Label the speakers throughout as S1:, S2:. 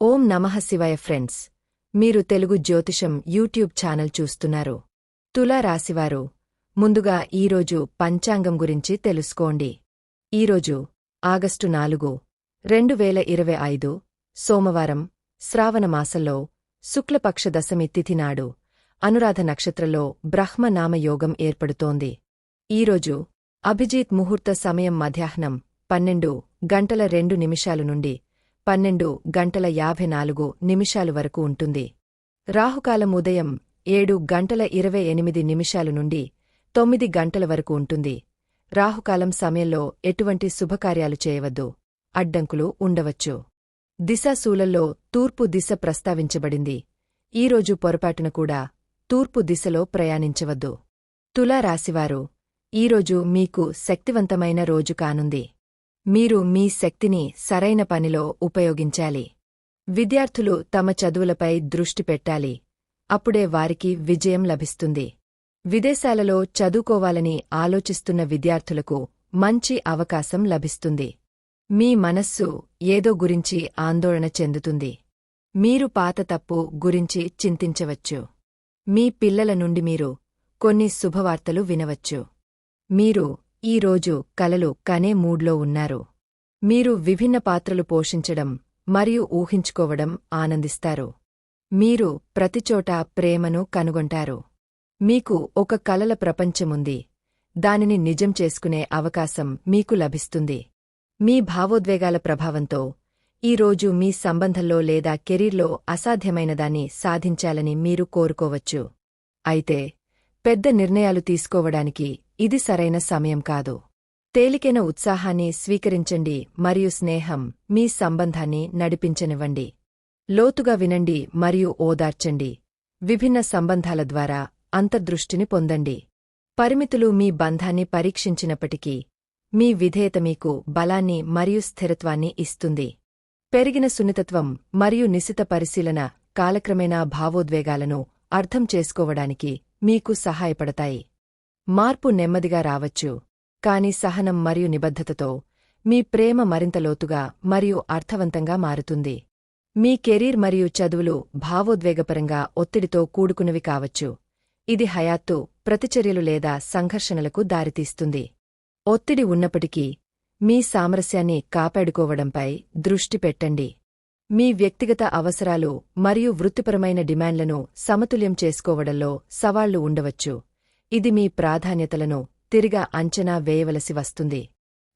S1: ఓం నమః శివయ ఫ్రెండ్స్. మీరు తెలుగు జ్యోతిషం యూట్యూబ్ ఛానల్ చూస్తున్నారు. తులా రాశివారు. ముందుగా ఈరోజు పంచాంగం గురించి తెలుసుకోండి. ఈరోజు ఆగస్టు నాలుగు రెండు వేల ఇరవై ఐదు సోమవారం శ్రావణ మాసంలో శుక్లపక్ష దశమి తిథి నాడు అనురాధ నక్షత్రంలో బ్రహ్మనామయోగం ఏర్పడుతోంది. ఈరోజు అభిజిత్ ముహూర్త సమయం మధ్యాహ్నం పన్నెండు గంటల రెండు నిమిషాలు నుండి పన్నెండు గంటల యాభై నాలుగు నిమిషాలు వరకు ఉంటుంది. రాహుకాలం ఉదయం ఏడు గంటల ఇరవై ఎనిమిది నిమిషాలు నుండి తొమ్మిది గంటల వరకు ఉంటుంది. రాహుకాలం సమయంలో ఎటువంటి శుభకార్యాలు చేయవద్దు. అడ్డంకులు ఉండవచ్చు. దిశాశూలల్లో తూర్పు దిశ ప్రస్తావించబడింది. ఈరోజు పొరపాటున కూడా తూర్పు దిశలో ప్రయాణించవద్దు. తులా రాశివారు ఈరోజు మీకు శక్తివంతమైన రోజు కానుంది. మీరు మీ శక్తిని సరైన పనిలో ఉపయోగించాలి. విద్యార్థులు తమ చదువులపై దృష్టి పెట్టాలి. అప్పుడే వారికి విజయం లభిస్తుంది. విదేశాలలో చదువుకోవాలని ఆలోచిస్తున్న విద్యార్థులకు మంచి అవకాశం లభిస్తుంది. మీ మనస్సు ఏదో గురించి ఆందోళన చెందుతుంది. మీరు పాత తప్పు గురించి చింతించవచ్చు. మీ పిల్లల నుండి మీరు కొన్ని శుభవార్తలు వినవచ్చు. మీరు ఈ రోజు కలలు కనే మూడ్లో ఉన్నారు. మీరు విభిన్న పాత్రలు పోషించడం మరియు ఊహించుకోవడం ఆనందిస్తారు. మీరు ప్రతిచోటా ప్రేమను కనుగొంటారు. మీకు ఒక కలల ప్రపంచముంది. దానిని నిజం చేసుకునే అవకాశం మీకు లభిస్తుంది. మీ భావోద్వేగాల ప్రభావంతో ఈ రోజు మీ సంబంధంలో లేదా కెరీర్లో అసాధ్యమైనదాన్ని సాధించాలని మీరు కోరుకోవచ్చు. అయితే పెద్ద నిర్ణయాలు తీసుకోవడానికి ఇది సరైన సమయం కాదు. తేలికైన ఉత్సాహాన్ని స్వీకరించండి మరియు స్నేహం మీ సంబంధాన్ని నడిపించనివ్వండి. లోతుగా వినండి మరియు ఓదార్చండి. విభిన్న సంబంధాల ద్వారా అంతర్దృష్టిని పొందండి. పరిమితులు మీ బంధాన్ని పరీక్షించినప్పటికీ మీ విధేయత మీకు బలాన్ని మరియు స్థిరత్వాన్ని ఇస్తుంది. పెరిగిన సున్నితత్వం మరియు నిశిత పరిశీలన కాలక్రమేణా భావోద్వేగాలను అర్థం చేసుకోవడానికి మీకు సహాయపడతాయి. మార్పు నెమ్మదిగా రావచ్చు. కాని సహనం మరియు నిబద్ధతతో మీ ప్రేమ మరింత లోతుగా మరియు అర్థవంతంగా మారుతుంది. మీ కెరీర్ మరియు చదువులు భావోద్వేగపరంగా ఒత్తిడితో కూడుకున్నవి కావచ్చు. ఇది హయాత్తు ప్రతిచర్యలు లేదా సంఘర్షణలకు దారితీస్తుంది. ఒత్తిడి ఉన్నప్పటికీ మీ సామరస్యాన్ని కాపాడుకోవడంపై దృష్టి పెట్టండి. మీ వ్యక్తిగత అవసరాలు మరియు వృత్తిపరమైన డిమాండ్లను సమతుల్యం చేసుకోవడంలో సవాళ్ళు ఉండవచ్చు. ఇది మీ ప్రాధాన్యతలను తిరిగా అంచనా వేయవలసి వస్తుంది.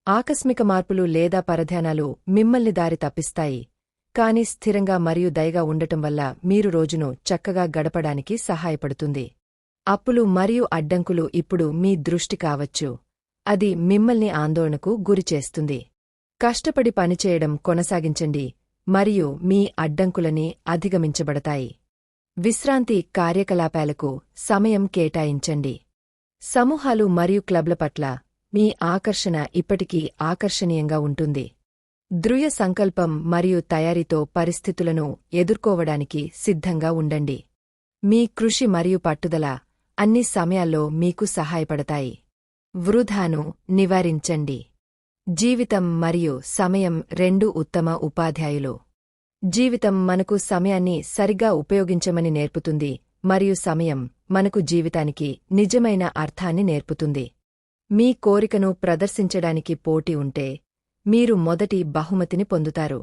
S1: ఆకస్మిక మార్పులు లేదా పరధ్యానాలు మిమ్మల్ని దారి తప్పిస్తాయి. కాని స్థిరంగా మరియు దయగా ఉండటం వల్ల మీరు రోజును చక్కగా గడపడానికి సహాయపడుతుంది. అప్పులు మరియు అడ్డంకులు ఇప్పుడు మీ దృష్టి కావచ్చు. అది మిమ్మల్ని ఆందోళనకు గురిచేస్తుంది కష్టపడి పనిచేయడం కొనసాగించండి మరియు మీ అడ్డంకులని అధిగమించబడతాయి. విశ్రాంతి కార్యకలాపాలకు సమయం కేటాయించండి. సమూహాలు మరియు క్లబ్ల పట్ల మీ ఆకర్షణ ఇప్పటికీ ఆకర్షణీయంగా ఉంటుంది. దృయ సంకల్పం మరియు తయారీతో పరిస్థితులను ఎదుర్కోవడానికి సిద్ధంగా ఉండండి. మీ కృషి మరియు పట్టుదల అన్ని సమయాల్లో మీకు సహాయపడతాయి. వృధాను నివారించండి. జీవితం మరియు సమయం రెండు ఉత్తమ ఉపాధ్యాయులు. జీవితం మనకు సమయాన్ని సరిగ్గా ఉపయోగించమని నేర్పుతుంది మరియు సమయం మనకు జీవితానికి నిజమైన అర్థాన్ని నేర్పుతుంది. మీ కోరికను ప్రదర్శించడానికి పోటీ ఉంటే మీరు మొదటి బహుమతిని పొందుతారు.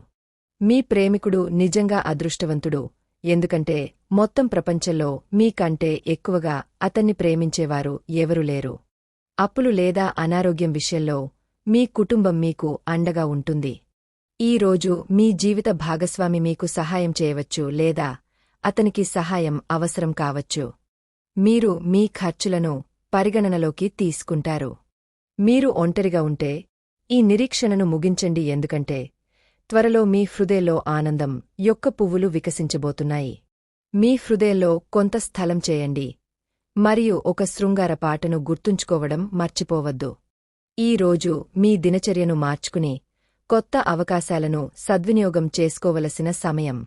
S1: మీ ప్రేమికుడు నిజంగా అదృష్టవంతుడు ఎందుకంటే మొత్తం ప్రపంచంలో మీకంటే ఎక్కువగా అతన్ని ప్రేమించేవారు ఎవరు లేరు. అప్పులు లేదా అనారోగ్యం విషయంలో మీ కుటుంబం మీకు అండగా ఉంటుంది. ఈ రోజు మీ జీవిత భాగస్వామి మీకు సహాయం చేయవచ్చు లేదా అతనికి సహాయం అవసరం కావచ్చు. మీరు మీ ఖర్చులను పరిగణనలోకి తీసుకుంటారు. మీరు ఒంటరిగా ఉంటే ఈ నిరీక్షణను ముగించండి ఎందుకంటే త్వరలో మీ హృదయలో ఆనందం యొక్క పువ్వులు వికసించబోతున్నాయి. మీ హృదయంలో కొంత స్థలం చేయండి మరియు ఒక శృంగార పాటను గుర్తుంచుకోవడం మర్చిపోవద్దు. ఈ రోజు మీ దినచర్యను మార్చుకుని కొత్త అవకాశాలను సద్వినియోగం చేసుకోవలసిన సమయం.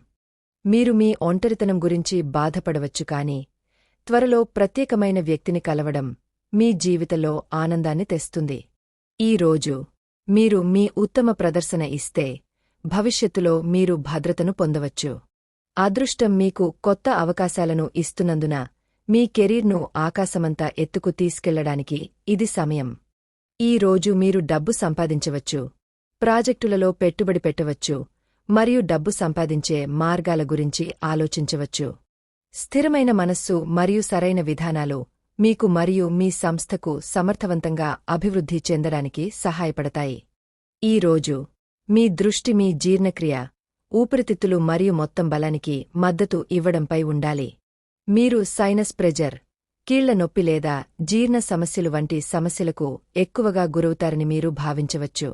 S1: మీరు మీ ఒంటరితనం గురించి బాధపడవచ్చు కాని త్వరలో ప్రత్యేకమైన వ్యక్తిని కలవడం మీ జీవితంలో ఆనందాన్ని తెస్తుంది. ఈ రోజు మీరు మీ ఉత్తమ ప్రదర్శన ఇస్తే భవిష్యత్తులో మీరు భద్రతను పొందవచ్చు. అదృష్టం మీకు కొత్త అవకాశాలను ఇస్తున్నందున మీ కెరీర్ను ఆకాశమంతా ఎత్తుకు తీసుకెళ్ళడానికి ఇది సమయం. ఈ రోజు మీరు డబ్బు సంపాదించవచ్చు ప్రాజెక్టులలో పెట్టుబడి పెట్టవచ్చు మరియు డబ్బు సంపాదించే మార్గాల గురించి ఆలోచించవచ్చు. స్థిరమైన మనస్సు మరియు సరైన విధానాలు మీకు మరియు మీ సంస్థకు సమర్థవంతంగా అభివృద్ధి చెందడానికి సహాయపడతాయి. ఈ రోజు మీ దృష్టి మీ జీర్ణక్రియ ఊపిరితిత్తులు మరియు మొత్తం బలానికి మద్దతు ఇవ్వడంపై ఉండాలి. మీరు సైనస్ ప్రెజర్ కీళ్ళ నొప్పి లేదా జీర్ణ సమస్యలు వంటి సమస్యలకు ఎక్కువగా గురవుతారని మీరు భావించవచ్చు.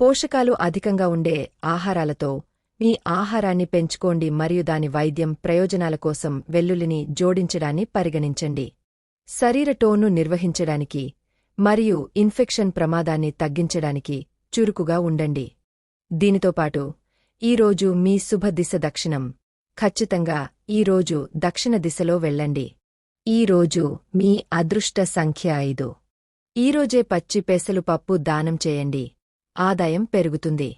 S1: పోషకాలు అధికంగా ఉండే ఆహారాలతో మీ ఆహారాన్ని పెంచుకోండి మరియు దాని వైద్యం ప్రయోజనాల కోసం వెల్లుల్లిని జోడించడాన్ని పరిగణించండి. శరీర టోన్ను నిర్వహించడానికి మరియు ఇన్ఫెక్షన్ ప్రమాదాన్ని తగ్గించడానికి చురుకుగా ఉండండి. దీనితోపాటు ఈరోజు మీ శుభదిశ దక్షిణం. ఖచ్చితంగా ఈరోజు దక్షిణ దిశలో వెళ్ళండి. ఈరోజు మీ అదృష్ట సంఖ్య ఐదు. ఈరోజే పచ్చి పెసలు పప్పు దానం చేయండి. ఆదాయం పెరుగుతుంది.